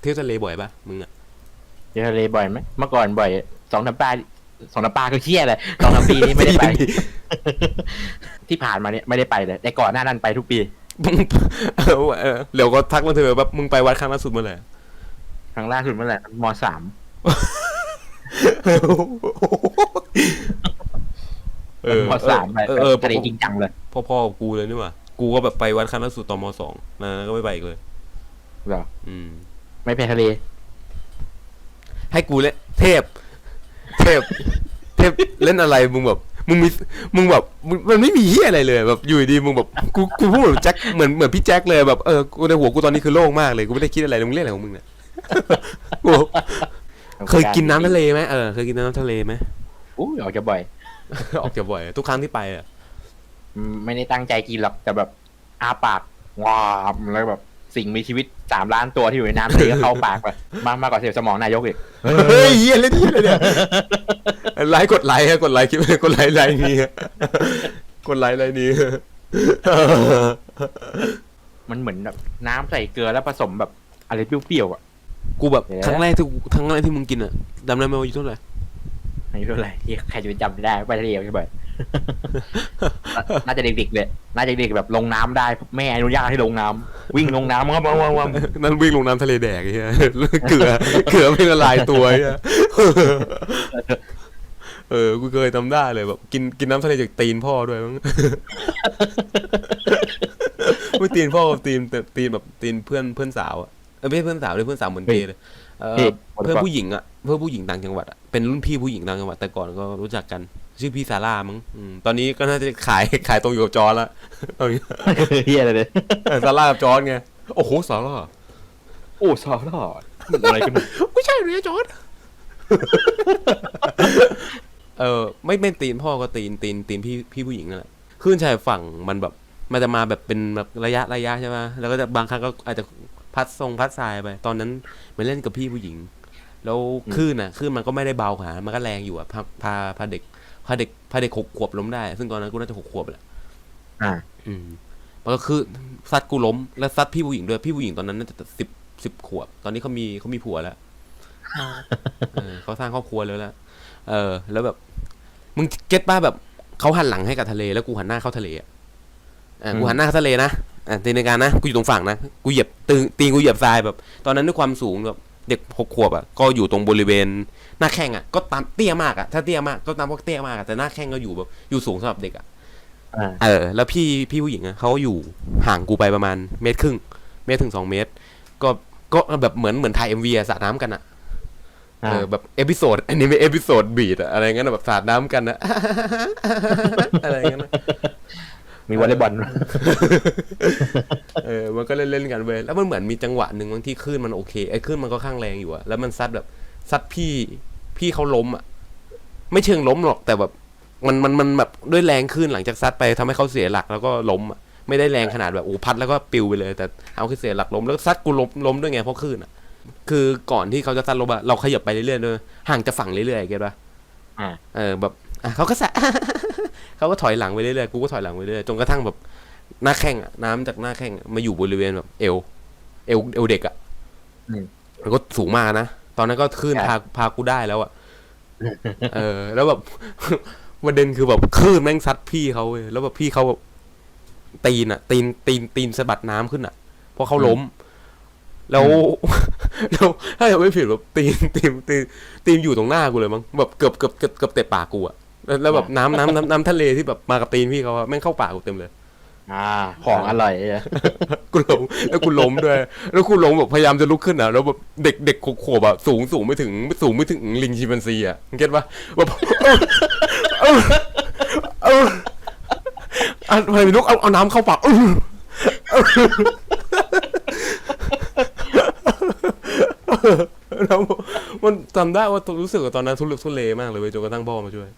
เที่ยวทะเลบ่อยปะมึงอะเที่ยวทะเลบ่อยไหมเมื่อก่อนบ่อยสองน้ำปลาสองน้ำปลาก็เครียดเลยสองน้ำปีนี้ไม่ได้ไป ที่ผ่านมาเนี่ยไม่ได้ไปเลยแต่ก่อนหน้านั้นไปทุกปีมึงเออเออเดี๋ยวก็ทักมาเถอะแบบมึงไปวัดครั้งล่าสุดเมื่อไหร่ครั้งล่าสุดเมื่อไหร่มสามเออมสามไปเออเออทะเลจริงจังเลยพ่อพ่อๆกูเลยนี่หว่ากูก็แบบไปวัดครั้งล่าสุดตอนมสองนะก็ไม่ไปอีกเลยเหรออืม ไม่ไปทะเล ให้กูเล่นเทพ เทพ เทพเล่นอะไรมึงแบบมึงมีมึงแบบมึงมันไม่มีเฮียอะไรเลยแบบอยู่ดีมึงแบบกูกูพูดแบบแจ็คเหมือนเหมือนพี่แจ็คเลยแบบเออกูในหัวกูตอนนี้คือโล่งมากเลยกูไม่ได้คิดอะไรเลยมึงเล่นอะไรของมึงเนี่ยกูเคยกินน้ำทะเลไหมเออเคยกินน้ำทะเลไหมอู้ยออกจะบ่อย ออกจากบ่อย ทุกครั้งที่ไปอะอืมไม่ได้ตั้งใจกินหรอกแต่แบบอาปากว้ามแล้วแบบ สิ่งมีชีวิตสามล้านตัวที่อยู่ในน้ำทะเลก็เข้าปากไปมากมากกว่าเสียสมองนายกอีกเฮ้ยเฮียเล่นเฮียเลยเนี่ยไลค์กดไลค์ฮะกดไลค์คลิปกดไลค์ไลค์นี้ฮะกดไลค์ไลค์นี้มันเหมือนแบบน้ำใส่เกลือแล้วผสมแบบอะไรเปรี้ยวๆอะกูแบบเอ๊ะครั้งแรกที่กูครั้งแรกที่มึงกินอะจำได้ไหมว่าอายุเท่าไหร่ไม่รู้อะไรที่ใครจะไปจำไม่ได้ไปทะเลใช่ไหม น่าจะเด็กๆเลยน่าจะเด็กแบบลงน้ำได้แม่อนุญาตให้ลงน้ำวิ่งลงน้ำครับว้าวว้าวนั่นวิ่งลงน้ำทะเลแดกไอ้เหี้ยเกลือเกลือไม่ละลายตัวไอ้เหี้ยเออ กูเคยทำได้เลยแบบกินกินน้ำทะเลจากตีนพ่อด้วยมั้งไม่ตีนพ่อกับตีนแต่ตีนแบบตีนเพื่อนเพื่อนสาวอะเออไม่ใช่เพื่อนสาวเลยเพื่อนสาวเหมือนเกย์เลยเออเพื่อนผู้หญิงอะเพื่อนผู้หญิงต่างจังหวัดอะเป็นรุ่นพี่ผู้หญิงต่างจังหวัดแต่ก่อนก็รู้จักกัน ชื่อพี่ซาร่ามั้งอืมตอนนี้ก็น่าจะขายขายตรงอยู่กับจอร์ละตอนนี้เฮียอะไรเลยเออซาร่ากับจอร์ดไงโอ้โหซาร่าโอ้สอรอดมันอะไรกันไม่ใช่เลยจอร์ดเออไม่เป็นตีนพ่อก็ตีนตีนตีนพี่พี่ผู้หญิงนั่นแหละคลื่นชายฝั่งมันแบบ มันจะมาแบบเป็นแบบระยะระยะใช่ไหมแล้วก็จะบางครั้งก็อาจจะพัดทรงพัดทรายไป ตอนนั้นมันเล่นกับพี่ผู้หญิง แล้วคลื่นอะคลื่นมันก็ไม่ได้เบาขนาดนั้นมันก็แรงอยู่อะพาพาพาเด็ก พาเด็กพาเด็กหกขวบล้มได้ ซึ่งตอนนั้นกูน่าจะหกขวบแหละอ่า อืมมันก็คือซัดกูล้ม แล้วซัดพี่ผู้หญิงด้วย พี่ผู้หญิงตอนนั้นน่าจะสิบสิบขวบ ตอนนี้เขามีเขามีผัวแล้วเออเขาสร้างครอบครัวแล้วแล้วเออ แล้วแบบ มึงเก็ตป้าแบบเขาหันหลังให้กับทะเล แล้วกูหันหน้าเข้าทะเลอะอะกูหันหน้าเข้าทะเลนะอะตีในการนะ กูอยู่ตรงฝั่งนะ กูเหยียบตีนตีนกูเหยียบทรายแบบ ตอนนั้นด้วยความสูงแบบ เด็กหกขวบอะก็อยู่ตรงบริเวณหน้าแข้งอะก็ตามเตี้ยมากอะถ้าเตี้ยมากก็ตามว่าเตี้ยมากอะแต่หน้าแข้งก็อยู่แบบอยู่สูงสำหรับเด็กอะอ่าเออ แล้วพี่พี่ผู้หญิงอะเขาอยู่ห่างกูไปประมาณเมตรครึ่ง เมตรถึงสองเมตร ก็ก็แบบเหมือนเหมือนถ่ายเอ็มวีอะสาดน้ำกันอะเออแบบเอพิโซดอันนี้เป็นเอพิโซดบีดอะอะไรเงี้ยนะแบบสาดน้ำกันอะอะไรเงี้ยนะ มีวอลเลย์บอลเออมันก็เล่นเล่นๆกันเว้ยแล้วมันเหมือนมีจังหวะหนึ่งบางที่คลื่นมันโอเคไอ้คลื่นมันก็ข้างแรงอยู่อะแล้วมันซัดแบบซัดพี่พี่เขาล้มอะไม่เชิงล้มหรอกแต่แบบมันมันมันแบบด้วยแรงขึ้นหลังจากซัดไปทำให้เขาเสียหลักแล้วก็ล้มอะไม่ได้แรงขนาดแบบโอ้พัดแล้วก็ปิวไปเลย แต่เอาคือเสียหลักล้มแล้วซัดกูล้มล้มด้วยไงเพราะคลื่นอะคือก่อนที่เขาจะซัดล้มอะเราขยับไปเรื่อยๆด้วยห่างจากฝั่งเรื่อยๆเก็ตปะอ่าเออแบบอะเขาก็สะ เขาก็ถอยหลังไปเรื่อยๆกูก็ถอยหลังไปเรื่อยๆจนกระทั่งแบบหน้าแข้งอะน้ำจากหน้าแข้งอะมาอยู่บริเวณแบบ เอว เอวเอวเด็กอะอืมแล้วก็สูงมากนะตอนนั้นก็คลื่นครัพาบพากูได้แล้วอะเออ แล้วแบบประเด็นคือแบบคลื่นแม่งซัดพี่เขาเว้ยแล้วแบบพี่เขาแบบตีนอะตีนตีนตีนสะบัดน้ำขึ้นอะเพราะเขาล้ม แล้วแล้วถ้าจะไม่ผิดแบบตีนตีนตีนตีนอยู่ตรงหน้ากูเลยมั้งแบบเกือบเกือบเกือบเกือบเตะปากกูอะ แล้วแล้วแบบน้ำน้ำน้ำน้ำทะเลที่แบบมากับตีนพี่เขาอะแม่งเข้าปากกูเต็มเลย อ่า ของอร่อยอะกูล้มแล้วกูล้มด้วย แล้วกูล้มแบบพยายามจะลุกขึ้นอะแล้วแบบเด็กเด็กขวบๆแบบสูงสูงไม่ถึงสูงไม่ถึงลิงชิมแปนซีอะมึงเก็ตปะแบบเออเออเออทำไมมีลูกเอาเอาน้ำเข้าปากเออเออแล้วมันจำได้ว่ารู้สึกว่าตอนนั้นทุลักทุเลมากเลยเว้ยจนกระทั่งพ่อมาช่วย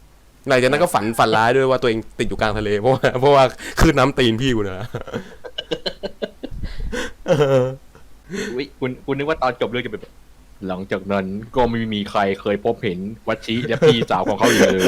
หลังจากนั้นก็ฝันฝันร้ายด้วยว่าตัวเองติดอยู่กลางทะเลเพราะว่าเพราะว่าคลื่นน้ำตีนพี่กูนะวิคุณคุณนึกว่าตอนจบเรื่องจะเป็นแบบหลังจากนั้นก็ไม่มีใครเคยพบเห็นวัชชีและพี่สาวของเขาอีกเลย